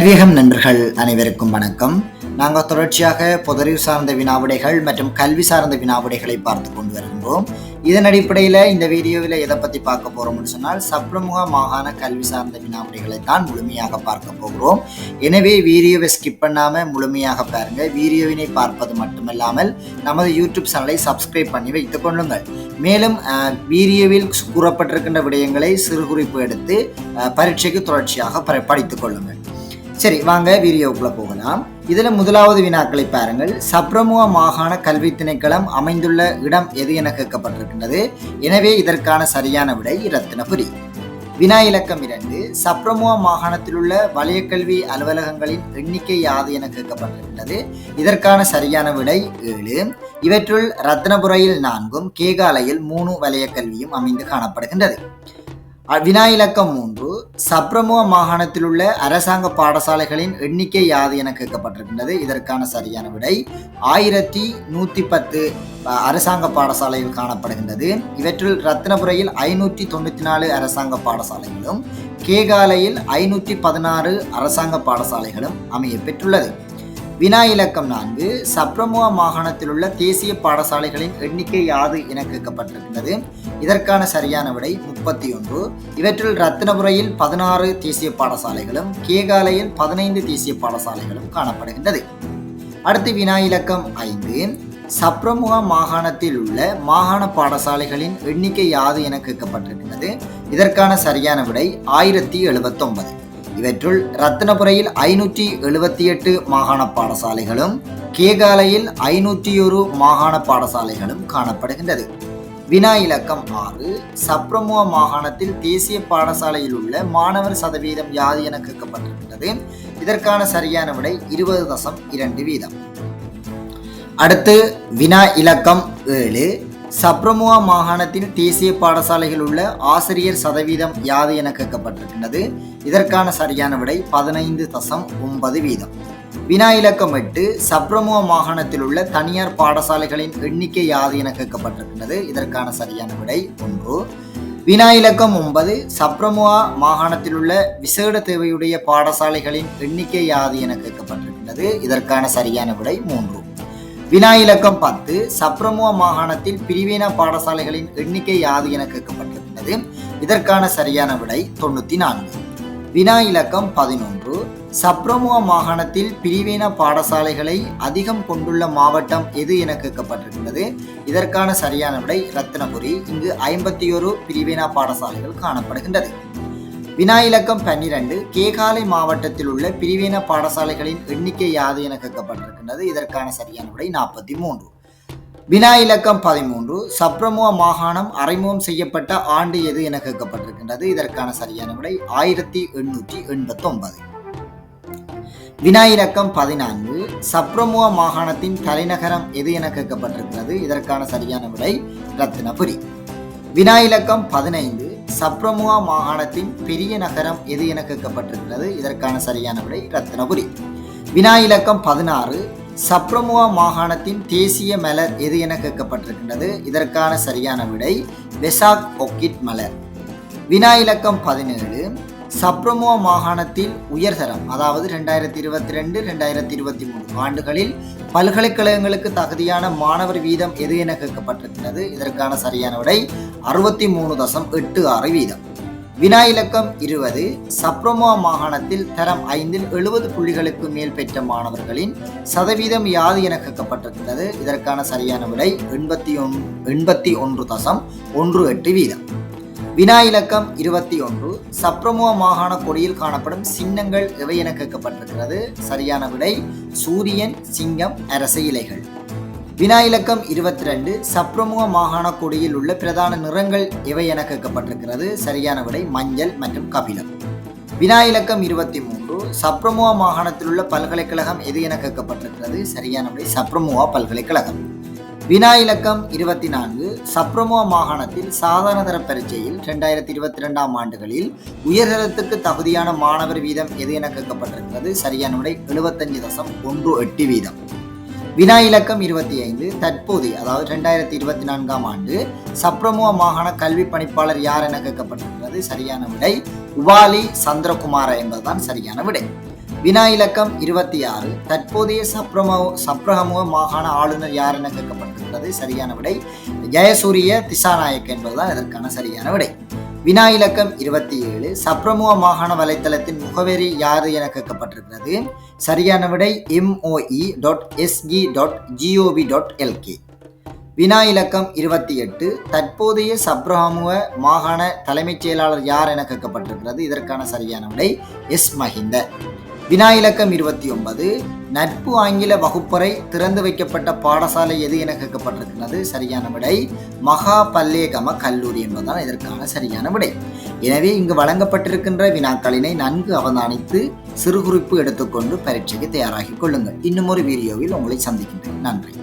கல்வியகம் நண்பர்கள் அனைவருக்கும் வணக்கம். நாங்கள் தொடர்ச்சியாக பொதறிவு சார்ந்த வினாவிடைகள் மற்றும் கல்வி சார்ந்த வினாவிடைகளை பார்த்து கொண்டு வருகின்றோம். இதன் அடிப்படையில் இந்த வீடியோவில் எதை பற்றி பார்க்க போகிறோம்னு சொன்னால் சப்ரமுக மாகாண கல்வி சார்ந்த வினாவிடைகளை தான் முழுமையாக பார்க்க போகிறோம். எனவே வீடியோவை ஸ்கிப் பண்ணாமல் முழுமையாக பாருங்கள் வீடியோவினை பார்ப்பது மட்டுமல்லாமல் நமது யூடியூப் சேனலை சப்ஸ்கிரைப் பண்ணி வைத்துக் கொள்ளுங்கள். மேலும் வீடியோவில் கூறப்பட்டிருக்கின்ற விடயங்களை சிறு குறிப்பு எடுத்து பரீட்சைக்கு தொடர்ச்சியாக படித்துக் கொள்ளுங்கள். சரி வாங்க வீடியோவுக்குள்ள போகலாம். இதில் முதலாவது வினாக்களை பாருங்கள். சப்ரமுக மாகாண கல்வி திணைக்களம் அமைந்துள்ள இடம் எது என கேட்கப்பட்டிருக்கின்றது? எனவே இதற்கான சரியான விடை ரத்தினபுரி வினா இலக்கம் இரண்டு. சப்ரமுக மாகாணத்தில் உள்ள வலயக்கல்வி அலுவலகங்களின் எண்ணிக்கை யாது என கேட்கப்பட்டிருக்கின்றது? இதற்கான சரியான விடை ஏழு. இவற்றுள் ரத்னபுரையில் நான்கும் கேகாலையில் மூணு வலயக்கல்வியும் அமைந்து காணப்படுகின்றது. வினா இலக்கம் மூன்று சப்ரமுக மாகாணத்தில் உள்ள அரசாங்க பாடசாலைகளின் எண்ணிக்கை யாது என கேட்கப்பட்டிருக்கின்றது. இதற்கான சரியான விடை ஆயிரத்தி நூற்றி பத்து அரசாங்க பாடசாலையில் காணப்படுகின்றது. இவற்றில் ரத்னபுரையில் ஐநூற்றி தொண்ணூற்றி நாலு அரசாங்க பாடசாலைகளும் கேகாலையில் ஐநூற்றி பதினாறு அரசாங்க பாடசாலைகளும் அமைய பெற்றுள்ளது. வினா இலக்கம் நான்கு சப்ரமுவா மாகாணத்தில் உள்ள தேசிய பாடசாலைகளின் எண்ணிக்கை யாது என கேட்கப்பட்டிருக்கிறது. இதற்கான சரியான விடை முப்பத்தி ஒன்று இவற்றில் ரத்தினபுரையில் பதினாறு தேசிய பாடசாலைகளும் கேகாலையில் பதினைந்து தேசிய பாடசாலைகளும் காணப்படுகின்றது. அடுத்து வினா இலக்கம் ஐந்து. சப்ரமுகா மாகாணத்தில் உள்ள மாகாண பாடசாலைகளின் எண்ணிக்கை யாது என கேட்கப்பட்டிருக்கிறது. இதற்கான சரியான விடை ஆயிரத்தி எழுபத்தொன்பது இவற்றுள் ரத்தினபுரையில் ஐநூற்றி எழுபத்தி எட்டு மாகாண பாடசாலைகளும் கேகாலையில் ஐநூற்றி ஒரு மாகாண பாடசாலைகளும் காணப்படுகின்றது. வினா இலக்கம் ஆறு சப்ரமுவ மாகாணத்தில் தேசிய பாடசாலையில் உள்ள மாணவர் சதவீதம் யாது என கேட்கப்பட்டிருக்கின்றது. இதற்கான சரியான விடை இருபது தசம் இரண்டு வீதம். அடுத்து வினா இலக்கம் ஏழு சப்ரமுவா மாகாணத்தில் தேசிய பாடசாலைகள் உள்ள ஆசிரியர் சதவீதம் யாது என கேட்கப்பட்டிருக்கின்றது. இதற்கான சரியான விடை பதினைந்து தசம் ஒன்பது வீதம். வினா இலக்கம் எட்டு சப்ரமுவா மாகாணத்தில் உள்ள தனியார் பாடசாலைகளின் எண்ணிக்கை யாது என கேட்கப்பட்டிருக்கின்றது. இதற்கான சரியான விடை ஒன்று. வினா இலக்கம் ஒன்பது சப்ரமுவா மாகாணத்தில் உள்ள விசேட தேவையுடைய பாடசாலைகளின் எண்ணிக்கை யாது என கேட்கப்பட்டிருக்கின்றது. இதற்கான சரியான விடை மூன்று. வினா இலக்கம் பத்து சப்ரமுவ மாகாணத்தில் பிரிவின பாடசாலைகளின் எண்ணிக்கை யாது என கேட்கப்பட்டிருக்கின்றது இதற்கான சரியான விடை தொண்ணூத்தி நான்கு. வினா இலக்கம் பதினொன்று சப்ரமுவ மாகாணத்தில் பிரிவின பாடசாலைகளை அதிகம் கொண்டுள்ள மாவட்டம் எது என கேட்கப்பட்டிருக்கிறது? இதற்கான சரியான விடை ரத்தினபுரி இங்கு ஐம்பத்தி ஒரு பிரிவினா பாடசாலைகள் காணப்படுகின்றது. வினா இலக்கம் பன்னிரண்டு கேகாலை மாவட்டத்தில் உள்ள பிரிவின பாடசாலைகளின் எண்ணிக்கை யாது என கேட்கப்பட்டிருக்கின்றது. இதற்கான சரியான விடை நாற்பத்தி மூன்று வினா இலக்கம் பதிமூன்று சப்ரமுவ மாகாணம் அறிமுகம் செய்யப்பட்ட ஆண்டு எது என கேட்கப்பட்டிருக்கின்றது. இதற்கான சரியான விடை ஆயிரத்தி எண்ணூற்றி எண்பத்தி ஒன்பது வினா இலக்கம் பதினான்கு சப்ரமுவ மாகாணத்தின் தலைநகரம் எது என கேட்கப்பட்டிருக்கிறது இதற்கான சரியான விடை ரத்தினபுரி வினா இலக்கம் பதினைந்து சப்ரமுவா மாகாணத்தின் பெரிய நகரம் எது என கேட்கப்பட்டிருக்கிறது? இதற்கான சரியான விடை ரத்னபுரி. வினா இலக்கம் பதினாறு. சப்ரமுவா மாகாணத்தின் தேசிய மலர் எது என கேட்கப்பட்டிருக்கின்றது? இதற்கான சரியான விடை வெசாக் ஒக்கிட் மலர். வினா இலக்கம் பதினேழு. சப்ரமோ மாகாணத்தில் உயர்தரம் அதாவது ரெண்டாயிரத்தி இருபத்தி ரெண்டு ரெண்டாயிரத்தி இருபத்தி மூணு ஆண்டுகளில் பல்கலைக்கழகங்களுக்கு தகுதியான மாணவர் வீதம் எது என கேட்கப்பட்டிருக்கிறது? இதற்கான சரியான விடை அறுபத்தி மூணு தசம் எட்டு ஆறு வீதம். வினா இலக்கம் இருபது சப்ரமோ மாகாணத்தில் தரம் ஐந்தில் எழுபது புள்ளிகளுக்கு மேல் பெற்ற மாணவர்களின் சதவீதம் யாது என கேட்கப்பட்டிருக்கிறது? இதற்கான சரியான விடை எண்பத்தி ஒன் எண்பத்தி ஒன்று தசம் ஒன்று எட்டு வீதம். வினா இலக்கம் இருபத்தி ஒன்று. சப்ரமோ மாகாண கொடியில் காணப்படும் சின்னங்கள் எவை என கேட்கப்பட்டிருக்கிறது? சரியான விடை சூரியன் சிங்கம் அரச இலைகள். வினா இலக்கம் இருபத்தி ரெண்டு. சப்ரமுக மாகாண கொடியில் உள்ள பிரதான நிறங்கள் எவை என கேட்கப்பட்டிருக்கிறது? சரியான விடை மஞ்சள் மற்றும் கபிலம். வினா இலக்கம் இருபத்தி மூன்று. சப்ரமுக மாகாணத்தில் உள்ள பல்கலைக்கழகம் எது என கேட்கப்பட்டிருக்கிறது? சரியான விடை சப்ரமுவா பல்கலைக்கழகம். வினா இலக்கம் இருபத்தி நான்கு சப்ரமோ மாகாணத்தில் சாதாரண தர பரீட்சையில் ரெண்டாயிரத்தி இருபத்தி ரெண்டாம் ஆண்டுகளில் உயர்தரத்துக்கு தகுதியான மாணவர் வீதம் எது என கேட்கப்பட்டிருக்கிறது? சரியான விடை எழுபத்தஞ்சு தசம் ஒன்று எட்டு வீதம். வினா இலக்கம் இருபத்தி ஐந்து தற்போது அதாவது ரெண்டாயிரத்தி இருபத்தி நான்காம் ஆண்டு சப்ரமோ மாகாண கல்வி பணிப்பாளர் யார் என கேட்கப்பட்டிருக்கிறது? சரியான விடை உவாலி சந்திரகுமார என்பதுதான் சரியான விடை. வினா இலக்கம் இருபத்தி ஆறு தற்போதைய சப்ரமோ சப்ரகமுக மாகாண ஆளுநர் யார் என கேட்கப்பட்டிருக்கிறது? சரியான விடை. ஜெயசூரிய திசாநாயக் என்பதுதான் இதற்கான சரியான விடை. வினா இலக்கம் இருபத்தி ஏழு சப்ரமுக மாகாண வலைத்தளத்தின் முகவரி யார் என கேட்கப்பட்டிருக்கிறது? சரியான விடை MOE dot SG dot GOV dot LK வினா இலக்கம் இருபத்தி எட்டு தற்போதைய சப்ரஹாமுவ மாகாண தலைமைச் செயலாளர் யார் என கேட்கப்பட்டிருக்கிறது? இதற்கான சரியான விடை எஸ் மஹிந்த. வினா இலக்கம் இருபத்தி ஒன்பது நட்பு ஆங்கில வகுப்பறை திறந்து வைக்கப்பட்ட பாடசாலை எது என கேட்கப்பட்டிருக்கிறது சரியான விடை மகா பல்லேகம கல்லூரி என்பதுதான் இதற்கான சரியான விடை. எனவே இங்கு வழங்கப்பட்டிருக்கின்ற வினாக்களினை நன்கு அவதானித்து சிறுகுறிப்பு எடுத்துக்கொண்டு பரீட்சைக்கு தயாராகிக் கொள்ளுங்கள். இன்னும் ஒரு வீடியோவில் உங்களை சந்திக்கின்றேன். நன்றி.